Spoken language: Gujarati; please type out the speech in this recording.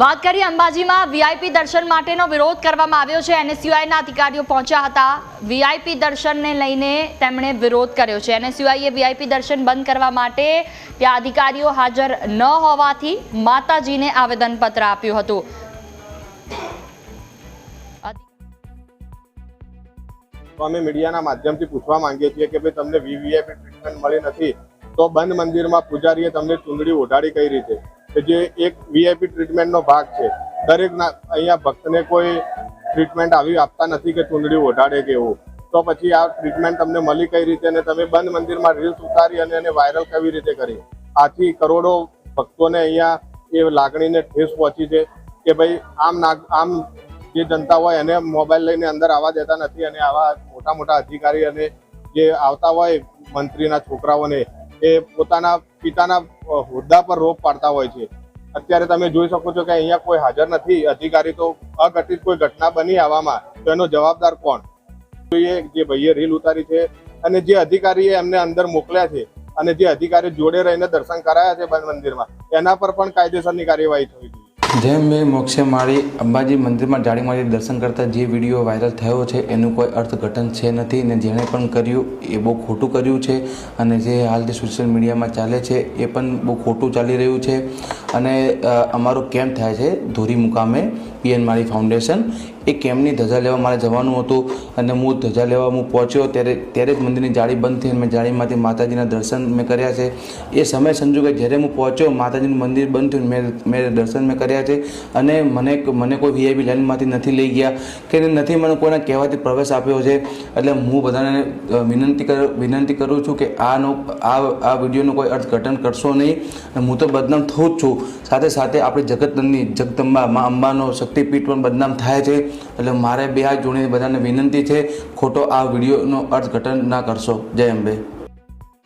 વાત કરીએ અંબાજીમાં વીઆઈપી દર્શન માટેનો વિરોધ કરવામાં આવ્યો છે. એનએસયુઆઈના અધિકારીઓ પહોંચ્યા હતા. વીઆઈપી દર્શનને લઈને તેમણે વિરોધ કર્યો છે. એનએસયુઆઈએ વીઆઈપી દર્શન બંધ કરવા માટે ત્યાં અધિકારીઓ હાજર ન હોવાથી માતાજીને આવેદનપત્ર આપ્યું હતું. અમે મીડિયાના માધ્યમથી પૂછવા માંગીએ છીએ કે ભાઈ તમને વીવીઆઈપી ટ્રીટમેન્ટ મળી નથી, તો બંધ મંદિરમાં પૂજારીએ તમને ચૂંદડી ઓઢાડી કઈ રીતે? કે જે એક વીઆઈપી ટ્રીટમેન્ટનો ભાગ છે. દરેક અહીંયા ભક્તને કોઈ ટ્રીટમેન્ટ આવી આપતા નથી કે ચૂંદડી ઓઢાડે કે એવું. તો પછી આ ટ્રીટમેન્ટ તમને મળી કઈ રીતે અને તમે બંધ મંદિરમાં રીલ્સ ઉતારી અને એને વાયરલ કેવી રીતે કરી? આથી કરોડો ભક્તોને અહીંયા એ લાગણીને ઠેસ પહોંચી છે કે ભાઈ આમ નાગ, આમ જે જનતા હોય એને મોબાઈલ લઈને અંદર આવવા દેતા નથી અને આવા મોટા મોટા અધિકારી અને જે આવતા હોય મંત્રીના છોકરાઓને એ પોતાના પિતાના હોદ્દા પર રોપ પાડતા હોય છે. અત્યારે તમે જોઈ શકો છો કે અહીંયા કોઈ હાજર નથી. અધિકારી તો અઘટિત કોઈ ઘટના બની આવવામાં તો એનો જવાબદાર કોણ? જોઈએ જે ભાઈએ રીલ ઉતારી છે અને જે અધિકારીએ એમને અંદર મોકલ્યા છે અને જે અધિકારી જોડે રહીને દર્શન કરાયા છે મંદિરમાં, એના પર પણ કાયદેસરની કાર્યવાહી થવી જોઈએ. જેમ મેં મોક્ષે માળી અંબાજી મંદિરમાં જાળી માળી દર્શન કરતા જે વીડિયો વાયરલ થયો છે, એનું કોઈ અર્થઘટન છે નથી ને જેણે પણ કર્યું એ બહુ ખોટું કર્યું છે અને જે હાલ જે સોશિયલ મીડિયામાં ચાલે છે એ પણ બહુ ખોટું ચાલી રહ્યું છે. અને અમારો કેમ્પ થાય છે ધોરી મુકામે પીએન માળી ફાઉન્ડેશન એ કેમ્પની ધજા લેવા મારે જવાનું હતું? અને હું ધજા લેવા હું પહોંચ્યો ત્યારે ત્યારે જ મંદિરની જાળી બંધ થઈ મેં જાળીમાંથી માતાજીના દર્શન મેં કર્યા છે. એ સમય સંજોગે જ્યારે હું પહોંચ્યો, માતાજીનું મંદિર બંધ થયું મેં મેં દર્શન મેં કર્યા છે. અને મને મને કોઈ વીઆઈપી લાઇનમાંથી નથી લઈ ગયા કે નથી મને કોઈને કહેવાથી પ્રવેશ આપ્યો છે. એટલે હું બધાને વિનંતી કર, વિનંતી કરું છું કે આનો, આ આ વિડીયોનું કોઈ અર્થઘટન કરશો નહીં. હું તો બદનામ થઉં જ છું. સાથે સાથે આપણે જગતની, જગદંબા, મા અંબાનો શક્તિપીઠ પણ બદનામ થાય છે. એટલે મારે બે હાથ જોડીને બધાને વિનંતી છે, ખોટો આ વિડીયોનો અર્થઘટન ના કરશો. જય અંબે.